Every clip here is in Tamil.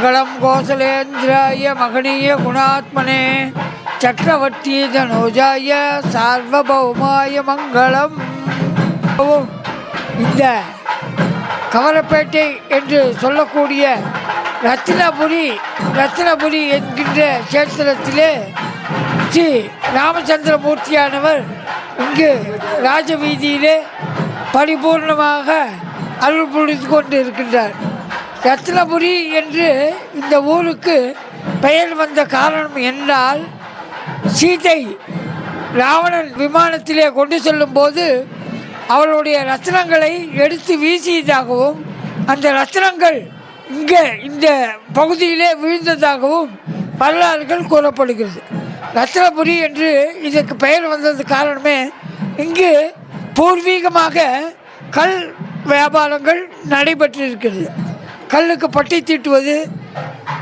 கோசலேந்திராய மகனீய குணாத்மனே. சக்கரவர்த்தி தனோஜாய சார்வபௌமாய மங்களம். இந்த கவரப்பேட்டை என்று சொல்லக்கூடிய ரத்தினபுரி ரத்தினபுரி என்கின்ற கேத்திரத்திலே ஸ்ரீ ராமச்சந்திரமூர்த்தியானவர் இங்கு ராஜவீதியிலே பரிபூர்ணமாக அருள் புரிந்து கொண்டு இருக்கின்றார் ரத்னபுரி என்று இந்த ஊருக்கு பெயர் வந்த காரணம் என்றால் சீதை ராவணன் விமானத்திலே கொண்டு செல்லும்போது அவளுடைய ரத்னங்களை எடுத்து வீசியதாகவும் அந்த ரத்னங்கள் இங்கே இந்த பகுதியிலே விழுந்ததாகவும் வரலாறுகள் கூறப்படுகிறது. ரத்னபுரி என்று இதற்கு பெயர் வந்தது காரணமே இங்கு பூர்வீகமாக கல் வியாபாரங்கள் நடைபெற்றிருக்கிறது. கல்லுக்கு பட்டை தீட்டுவது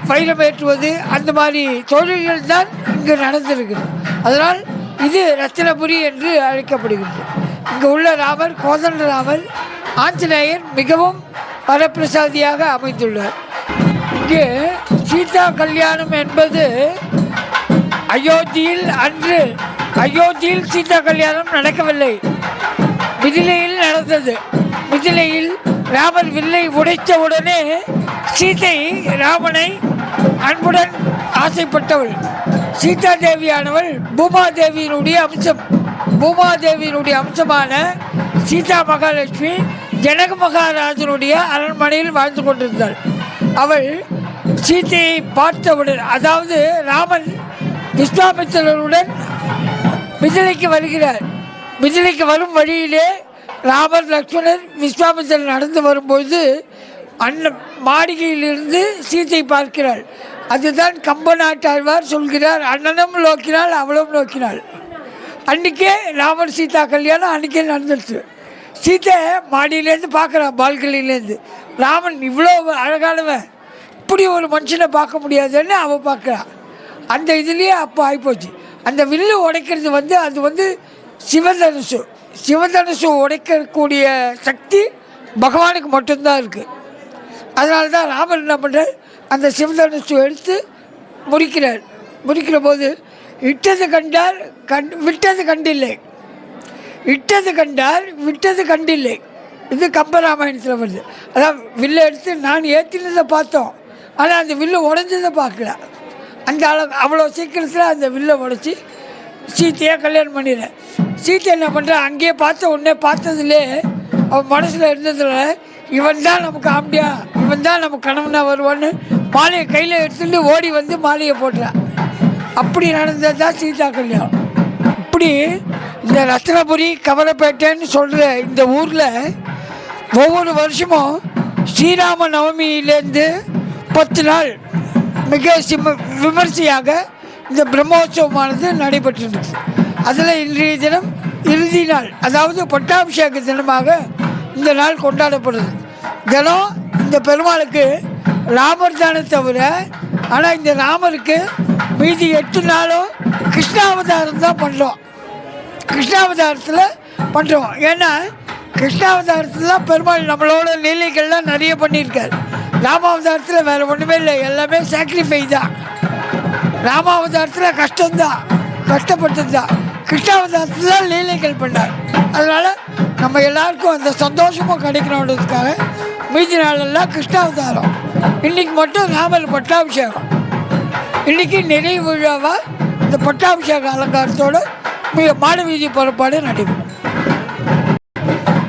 வைரம் ஏற்றுவது அந்த மாதிரி தொழில்கள் தான் இங்கு நடந்திருக்கிறது. அதனால் இது ரத்தினபுரி என்று அழைக்கப்படுகிறது. இங்கு உள்ள ராமர் கோதண்ட ராமர் ஆஞ்சநேயர் மிகவும் வரப்பிரசாதியாக அமைந்துள்ளார். இங்கு சீதா கல்யாணம் என்பது அயோத்தியில் அன்று அயோத்தியில் சீதா கல்யாணம் நடக்கவில்லை. மிதிலையில் நடந்தது. மிதிலையில் ராமர் வில்லை உடைத்த உடனே சீதை ராமனை அன்புடன் ஆசைப்பட்டவள். சீதா தேவியானவள் பூமாதேவியினுடைய அம்சம். பூமாதேவியினுடைய அம்சமான சீதா மகாலட்சுமி ஜனக மகாராஜனுடைய அரண்மனையில் வாழ்ந்து கொண்டிருந்தாள். அவள் சீதையை பார்த்தவுடன் அதாவது ராமன் விஸ்வாமித்திரருடன் மிதிலைக்கு வருகிறார். மிதிலைக்கு வரும் வழியிலே ராமர் லக்ஷ்மணர் விஸ்வாமித்திரர் நடந்து வரும்போது அண்ணன் மாளிகையிலிருந்து சீத்தை பார்க்கிறாள். அதுதான் கம்ப நாட்டாழ்வார் சொல்கிறார் அண்ணனும் நோக்கினாள் அவளும் நோக்கினாள் அன்றைக்கே ராமர் சீதா கல்யாணம் அன்றைக்கே நடந்துருச்சு. சீத்தை மாடியிலேருந்து பார்க்குறான் பால்கனிலேருந்து ராமன் இவ்வளோ அழகானவன் இப்படி ஒரு மனுஷனை பார்க்க முடியாதுன்னு அவன் பார்க்குறான் அந்த இதுலேயே அப்போ ஆகிப்போச்சு அந்த வில்லு உடைக்கிறது வந்து அது வந்து சிவதனுசு. சிவதனுசு உடைக்கக்கூடிய சக்தி பகவானுக்கு மட்டும்தான் இருக்குது அதனால தான் ராமர் என்ன பண்ணுறார் அந்த சிவதனுசு எடுத்து முறிக்கிறார். முறிக்கிற போது இட்டது கண்டால் கண் விட்டது கண்டில்லை. இட்டது கண்டால் விட்டது கண்டில்லை. இது கம்பராமாயணத்தில் வருது. அதான் வில்லை எடுத்து நான் ஏற்றினதை பார்த்தோம். ஆனால் அந்த வில்லு உடஞ்சதை பார்க்கல. அந்த அளவு அவ்வளோ சீக்கிரத்தில் அந்த வில்லை உடச்சி சீத்தையை கல்யாணம் பண்ணிடுறேன் சீத்தை என்ன பண்ணுறேன் அங்கேயே பார்த்த உடனே பார்த்ததுலே அவன் மனசில் இருந்ததில் இவன் தான் நமக்கு ஆம்பியா இவன் தான் நம்ம கணவனாக வருவான்னு மாலையை கையில் எடுத்துட்டு ஓடி வந்து மாலையை போட்டுறான் அப்படி நடந்தது தான் சீதா கல்யாணம். இப்படி இந்த ரத்னபுரி கவரப்பேட்டைன்னு சொல்கிற இந்த ஊரில் ஒவ்வொரு வருஷமும் ஸ்ரீராம நவமியிலேருந்து பத்து நாள் மிக சிம விமர்சையாக இந்த பிரம்மோற்சவமானது நடைபெற்றிருக்கு அதில் இன்றைய தினம் இறுதி நாள் அதாவது பட்டாபிஷேக தினமாக இந்த நாள் கொண்டாடப்படுது தினம் இந்த பெருமாளுக்கு ராமர் தானே தவிர ஆனால் இந்த ராமருக்கு மீதி எட்டு நாளும் கிருஷ்ணாவதாரம் தான் பண்ணுறோம் கிருஷ்ணாவதாரத்தில் பண்ணுறோம் ஏன்னா கிருஷ்ணாவதாரத்தில் தான் பெருமாள் நம்மளோட லீலைகள்லாம் நிறைய பண்ணியிருக்காரு. ராமாவதாரத்தில் வேறு ஒன்றுமே இல்லை எல்லாமே சாக்ரிஃபை தான். ராமாவதாரத்தில் கஷ்டம்தான். கஷ்டப்பட்டது தான் கிருஷ்ணாவதாரத்தில் லீலைகள் பண்ணார். அதனால் நம்ம எல்லாருக்கும் அந்த சந்தோஷமும் கிடைக்கணுன்றதுக்காக மீதி நாளெல்லாம் கிருஷ்ணாவதாரம். இன்றைக்கி மட்டும் ராமர் பட்டாபிஷேகம். இன்றைக்கி நிறைவு விழாவாக இந்த பட்டாபிஷேக அலங்காரத்தோடு மிக மாடவீதி புறப்பாடு நடைபெறும்.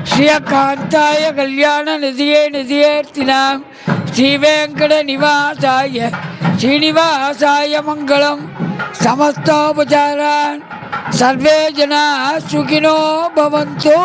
ஸ்ரீயகாந்தாய கல்யாண நிதியே நிதியேர்த்தினாம். ஸ்ரீவேங்கட நிவாசாய ஸ்ரீனிவாசாய மங்களம் சமஸ்தோபச்சாரான் சர்வே ஜனா சுகினோ பவந்தோ